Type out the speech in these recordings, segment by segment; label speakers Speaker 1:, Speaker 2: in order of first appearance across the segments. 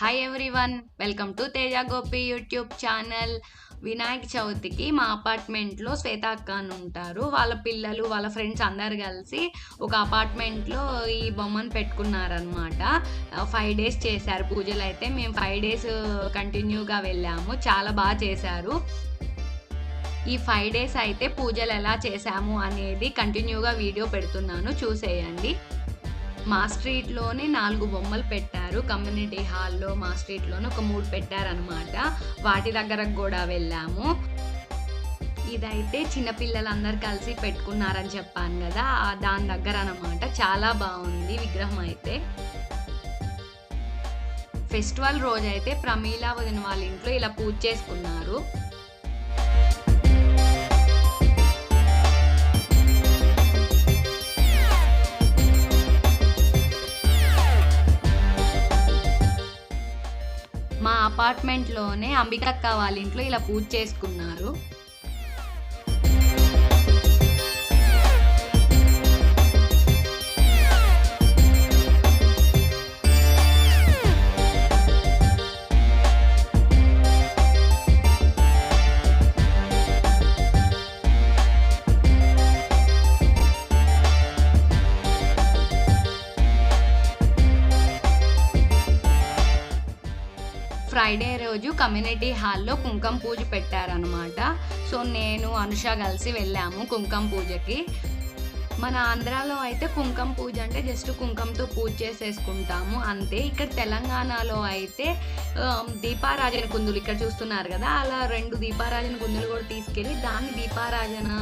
Speaker 1: Hi everyone welcome to Teja Gopi YouTube channel Vinayaka చవితికి మా అపార్ట్మెంట్లో శ్వేత అక్క అని ఉంటారు. వాళ్ళ పిల్లలు వాళ్ళ ఫ్రెండ్స్ అందరు కలిసి ఒక అపార్ట్మెంట్లో ఈ బొమ్మను పెట్టుకున్నారనమాట ఫైవ్ డేస్ చేశారు. పూజలు అయితే మేము ఫైవ్ డేస్ కంటిన్యూగా వెళ్ళాము. చాలా బాగా చేశారు. ఈ ఫైవ్ డేస్ అయితే పూజలు ఎలా చేశాము అనేది కంటిన్యూగా వీడియో పెడుతున్నాను. చూసేయండి. మా స్ట్రీట్లోనే నాలుగు బొమ్మలు పెట్టారు. కమ్యూనిటీ హాల్లో మా స్ట్రీట్లోనే ఒక మూడు పెట్టారనమాట వాటి దగ్గరకు కూడా వెళ్ళాము. ఇదైతే చిన్నపిల్లలందరూ కలిసి పెట్టుకున్నారని చెప్పాను కదా. దాని దగ్గర అనమాట చాలా బాగుంది విగ్రహం అయితే. ఫెస్టివల్ రోజైతే ప్రమీలా వదిన వాళ్ళ ఇంట్లో ఇలా పూజ చేసుకున్నారు. అపార్ట్మెంట్లోనే అంబికక్క వాళ్ళ ఇంట్లో ఇలా పూజ చేసుకున్నారు. ఫ్రైడే రోజు కమ్యూనిటీ హాల్లో కుంకుమ పూజ పెట్టారనమాట సో నేను అనుష కలిసి వెళ్ళాము కుంకుమ పూజకి. మన ఆంధ్రాలో అయితే కుంకుమ పూజ అంటే జస్ట్ కుంకుమతో పూజ చేసేసుకుంటాము అంతే. ఇక్కడ తెలంగాణలో అయితే దీపారాజన కుందులు ఇక్కడ చూస్తున్నారు కదా అలా రెండు దీపారాజన కుందులు కూడా తీసుకెళ్ళి దాన్ని దీపారాజన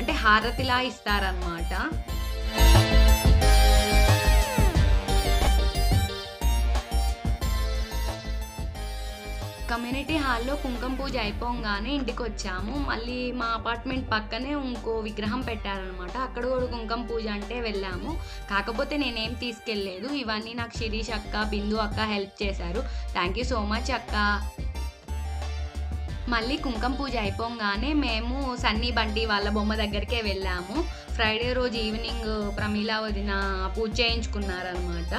Speaker 1: అంటే హారతిలా ఇస్తారనమాట కమ్యూనిటీ హాల్లో కుంకుమ పూజ అయిపోగానే ఇంటికి వచ్చాము మళ్ళీ మా అపార్ట్మెంట్ పక్కనే ఇంకో విగ్రహం పెట్టారనమాట అక్కడ కూడా కుంకుమ పూజ అంటే వెళ్ళాము. కాకపోతే నేనేం తీసుకెళ్ళలేదు. ఇవన్నీ నాకు శిరీష్ అక్క బిందు అక్క హెల్ప్ చేశారు. థ్యాంక్ యూ సో మచ్ అక్క. మళ్ళీ కుంకుమ పూజ అయిపోగానే మేము సన్నీ బండి వాళ్ళ బొమ్మ దగ్గరికే వెళ్ళాము. ఫ్రైడే రోజు ఈవినింగ్ ప్రమీలా వదిన పూజ చేయించుకున్నారనమాట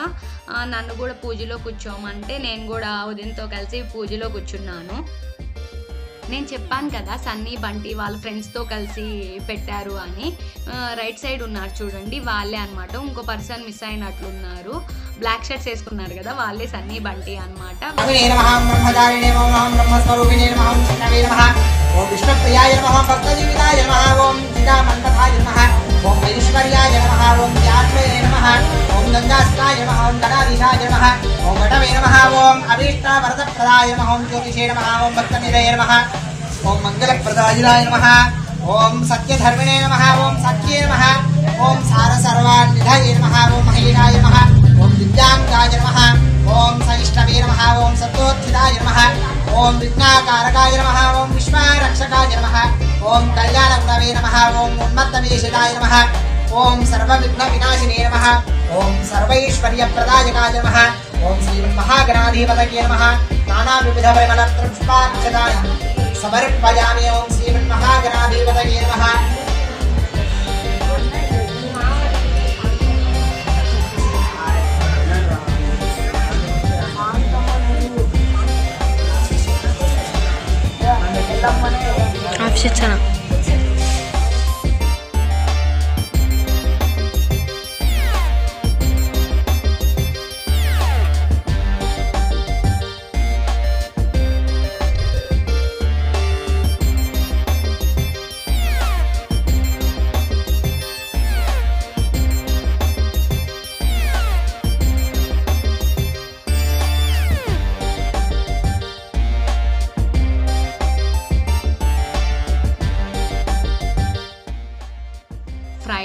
Speaker 1: నన్ను కూడా పూజలో కూర్చోమంటే నేను కూడా వదినతో కలిసి పూజలో కూర్చున్నాను. నేను చెప్పాను కదా సన్నీ బంటి వాళ్ళ ఫ్రెండ్స్తో కలిసి పెట్టారు అని. రైట్ సైడ్ ఉన్నారు చూడండి వాళ్ళే అనమాట ఇంకో పర్సన్ మిస్ అయినట్లున్నారు. బ్లాక్ షర్ట్స్ వేసుకున్నారు కదా వాళ్ళే సన్నీ బంటి అనమాట
Speaker 2: ఓం విష్ణుప్రియాయ నమః నమః ఓం ఐశ్వర్యాయ నమ ఓం ధ్యాత్మయే నమ ఓం గంగాస్త్రాయ నమ ఓం గణాధీశాయ నమ ఓం ఘటమే నమ ఓం అభీష్ట వరదప్రదాయ నమ ఓం జ్యోతిషే నమ ఓం భక్తనిలయ నమ ఓం మంగళప్రదాయ నమ ఓం సత్యధర్మిణే నమ ఓం సత్యే నమ ఓం సారసర్వాన్విధయ నమ ఓం మహేనాయ నమ ఓం దివ్యాంగాయ నమ. ఓం సైష్ణవే నమ. ఓం సత్వోత్థితాయ నమ. ఓం విఘ్నాకారకాయ నమ. ఓం విశ్వరక్షకాయ నమ. ఓం కళ్యాణగుణవే నమ. ఓం ఉన్మత్తవేషితాయ నమ. ఓం సర్వవిఘ్న వినాశినే నమ. ఓం సర్వైశ్వర్యప్రదాయకాయ నమ. ఓం శ్రీమన్మహాగణాధిపతకే నమ. నానా వివిధ పరిమళ పుష్పాక్షదాయ సమర్పయామి. ఓం శ్రీమన్మహాగణాధిపతకే నమ.
Speaker 3: ఆఫీస్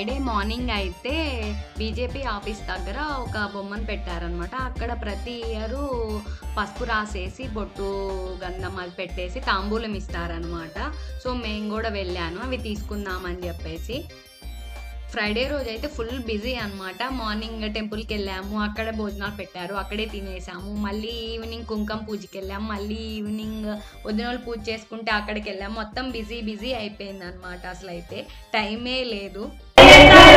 Speaker 1: ఫ్రైడే మార్నింగ్ అయితే బీజేపీ ఆఫీస్ దగ్గర ఒక బొమ్మను పెట్టారనమాట అక్కడ ప్రతి ఇయరు పసుపు రాసేసి బొట్టు గంధం అది పెట్టేసి తాంబూలం ఇస్తారనమాట సో మేము కూడా వెళ్ళాను. అవి తీసుకుందామని చెప్పేసి. ఫ్రైడే రోజు అయితే ఫుల్ బిజీ అనమాట మార్నింగ్ టెంపుల్కి వెళ్ళాము. అక్కడ భోజనాలు పెట్టారు. అక్కడే తినేసాము. మళ్ళీ ఈవినింగ్ కుంకుమ పూజకి వెళ్ళాము మళ్ళీ ఈవినింగ్ వదినోళ్ళు పూజ చేసుకుంటే అక్కడికి వెళ్ళాము మొత్తం బిజీ బిజీ అయిపోయింది అనమాట అసలు అయితే టైమే లేదు.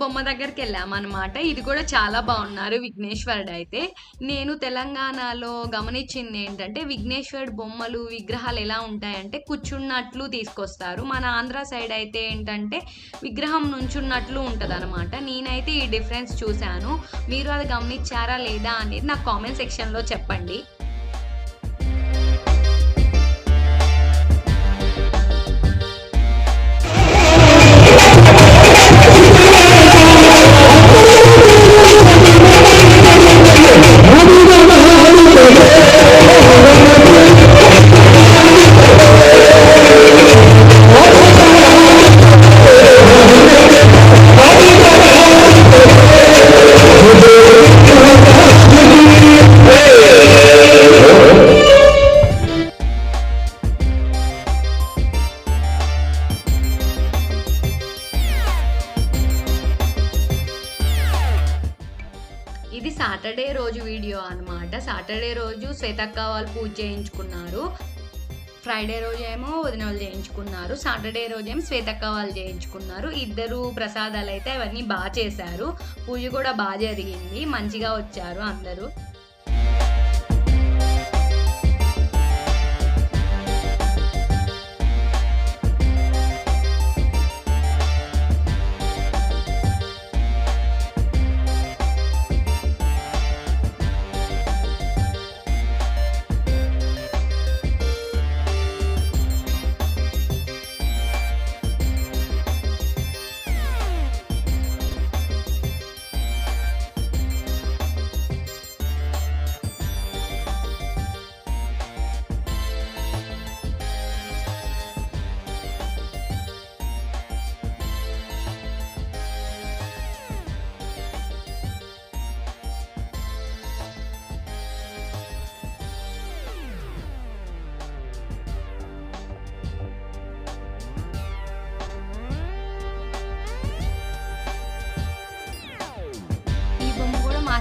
Speaker 1: బొమ్మ దగ్గరికి వెళ్ళామన్నమాట ఇది కూడా చాలా బాగున్నారు విఘ్నేశ్వరుడు అయితే. నేను తెలంగాణలో గమనించింది ఏంటంటే విఘ్నేశ్వరుడు బొమ్మలు విగ్రహాలు ఎలా ఉంటాయంటే కూర్చున్నట్లు తీసుకొస్తారు. మన ఆంధ్ర సైడ్ అయితే ఏంటంటే విగ్రహం నుంచున్నట్లు ఉంటుంది అనమాట నేనైతే ఈ డిఫరెన్స్ చూశాను. మీరు అది గమనించారా లేదా అనేది నాకు కామెంట్ సెక్షన్లో చెప్పండి. రోజు అనమాట సాటర్డే రోజు శ్వేతక్క వాళ్ళు పూజ చేయించుకున్నారు. ఫ్రైడే రోజు ఏమో వదిన వాళ్ళు చేయించుకున్నారు. సాటర్డే రోజు ఏమో శ్వేతక్క వాళ్ళు చేయించుకున్నారు. ఇద్దరు ప్రసాదాలు అయితే అవన్నీ బాగా చేశారు. పూజ కూడా బాగా జరిగింది. మంచిగా వచ్చారు అందరూ.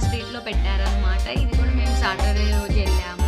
Speaker 1: స్ట్రీట్లో పెట్టారనమాట ఇది కూడా మేము సాటర్డే రోజు వెళ్ళాము.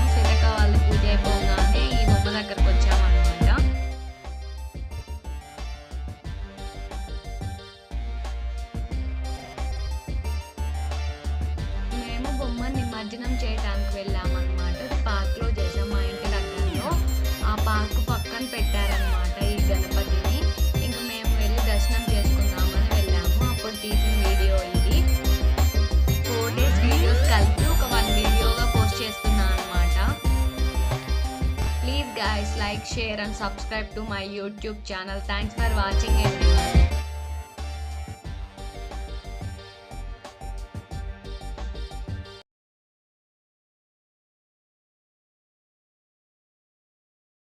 Speaker 1: Please guys like share and subscribe to my YouTube channel thanks for watching everyone